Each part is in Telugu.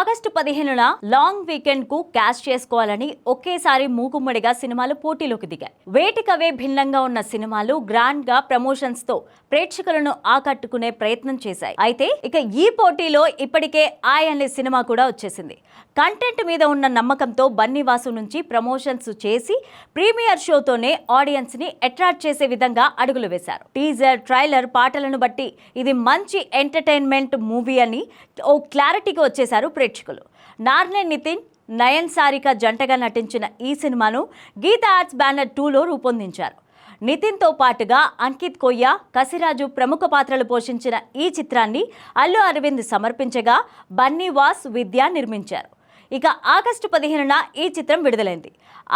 ఆగస్టు పదిహేనున లాంగ్ వీకెండ్కు క్యాష్ చేసుకోవాలని ఒకేసారి మూకుమ్మడిగా సినిమాలు పోటీలోకి దిగాయి. వేటికవే భిన్నంగా ఉన్న సినిమాలు గ్రాండ్గా ప్రమోషన్స్తో ప్రేక్షకులను ఆకట్టుకునే ప్రయత్నం చేశాయి. అయితే ఇక ఈ పోటీలో ఇప్పటికే ఆయ్ అనే సినిమా కూడా వచ్చేసింది. కంటెంట్ మీద ఉన్న నమ్మకంతో బన్నీవాసు నుంచి ప్రమోషన్స్ చేసి ప్రీమియర్ షోతోనే ఆడియన్స్ని అట్రాక్ట్ చేసే విధంగా అడుగులు వేశారు. టీజర్ ట్రైలర్ పాటలను బట్టి ఇది మంచి ఎంటర్టైన్మెంట్ మూవీ అని ఓ క్లారిటీకి వచ్చేశారు ప్రేక్షకులు. నార్నే నితిన్ నయన్ సారిక జంటగా నటించిన ఈ సినిమాను గీతా ఆర్ట్స్ బ్యానర్ టూలో రూపొందించారు. నితిన్తో పాటుగా అంకిత్ కొయ్య కసిరాజు ప్రముఖ పాత్రలు పోషించిన ఈ చిత్రాన్ని అల్లు అరవింద్ సమర్పించగా బన్నీ వాస్ విద్య నిర్మించారు. ఇక ఆగస్టు పదిహేనున ఈ చిత్రం విడుదలైంది.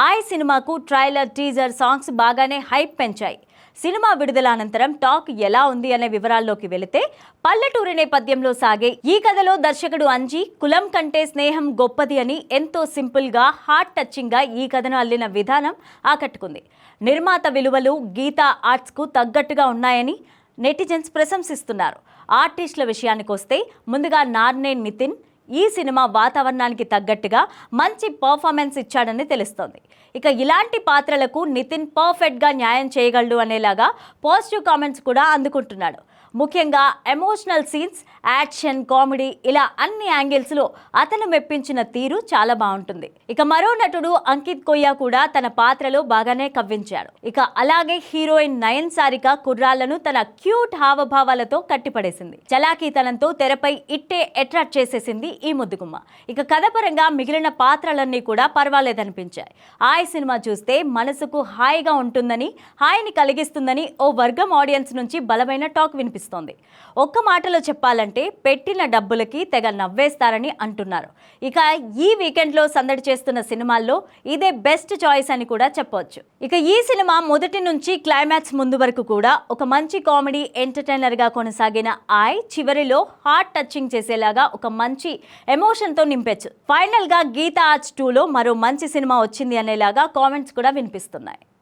ఆయ్ సినిమాకు ట్రైలర్ టీజర్ సాంగ్స్ బాగానే హైప్ పెంచాయి. సినిమా విడుదల అనంతరం టాక్ ఎలా ఉంది అనే వివరాల్లోకి వెళితే పల్లెటూరి నేపథ్యంలో సాగే ఈ కథలో దర్శకుడు అంజీ కులం కంటే స్నేహం గొప్పది అని ఎంతో సింపుల్గా హార్ట్ టచింగ్గా ఈ కథను అల్లిన విధానం ఆకట్టుకుంది. నిర్మాత విలువలు గీతా ఆర్ట్స్కు తగ్గట్టుగా ఉన్నాయని నెటిజన్స్ ప్రశంసిస్తున్నారు. ఆర్టిస్టుల విషయానికి వస్తే ముందుగా నార్నే నితిన్ ఈ సినిమా వాతావరణానికి తగ్గట్టుగా మంచి పర్ఫార్మెన్స్ ఇచ్చాడని తెలుస్తోంది. ఇక ఇలాంటి పాత్రలకు నితిన్ పర్ఫెక్ట్గా న్యాయం చేయగలడు అనేలాగా పాజిటివ్ కామెంట్స్ కూడా అందుకుంటున్నాడు. ముఖ్యంగా ఎమోషనల్ సీన్స్ యాక్షన్ కామెడీ ఇలా అన్ని యాంగిల్స్లో అతను మెప్పించిన తీరు చాలా బాగుంటుంది. ఇక మరో నటుడు అంకిత్ కొయ్య కూడా తన పాత్రలో బాగానే కవ్వించాడు. ఇక అలాగే హీరోయిన్ నయన్ సారిక కుర్రాళ్ళను తన క్యూట్ హావభావాలతో కట్టిపడేసింది. చలాకీతనంతో తెరపై ఇట్టే అట్రాక్ట్ చేసేసింది ఈ ముద్దుగుమ్మ. ఇక కథపరంగా మిగిలిన పాత్రలన్నీ కూడా పర్వాలేదనిపించాయి. హాయ్ సినిమా చూస్తే మనసుకు హాయిగా ఉంటుందని హాయిని కలిగిస్తుందని ఓ వర్గం ఆడియన్స్ నుంచి బలమైన టాక్ వినిపిస్తుంది. వినిపిస్తోంది ఒక్క మాటలో చెప్పాలంటే పెట్టిన డబ్బులకి తెగ నవ్వేస్తారని అంటున్నారు. ఇక ఈ వీకెండ్లో సందడి చేస్తున్న సినిమాల్లో ఇదే బెస్ట్ చాయిస్ అని కూడా చెప్పవచ్చు ఇక ఈ సినిమా మొదటి నుంచి క్లైమాక్స్ ముందు వరకు కూడా ఒక మంచి కామెడీ ఎంటర్టైనర్గా కొనసాగిన ఆయ్ చివరిలో హార్ట్ టచింగ్ చేసేలాగా ఒక మంచి ఎమోషన్తో నింపచ్చు. ఫైనల్గా గీతా ఆర్ట్స్ టూలో మరో మంచి సినిమా వచ్చింది అనేలాగా కామెంట్స్ కూడా వినిపిస్తున్నాయి.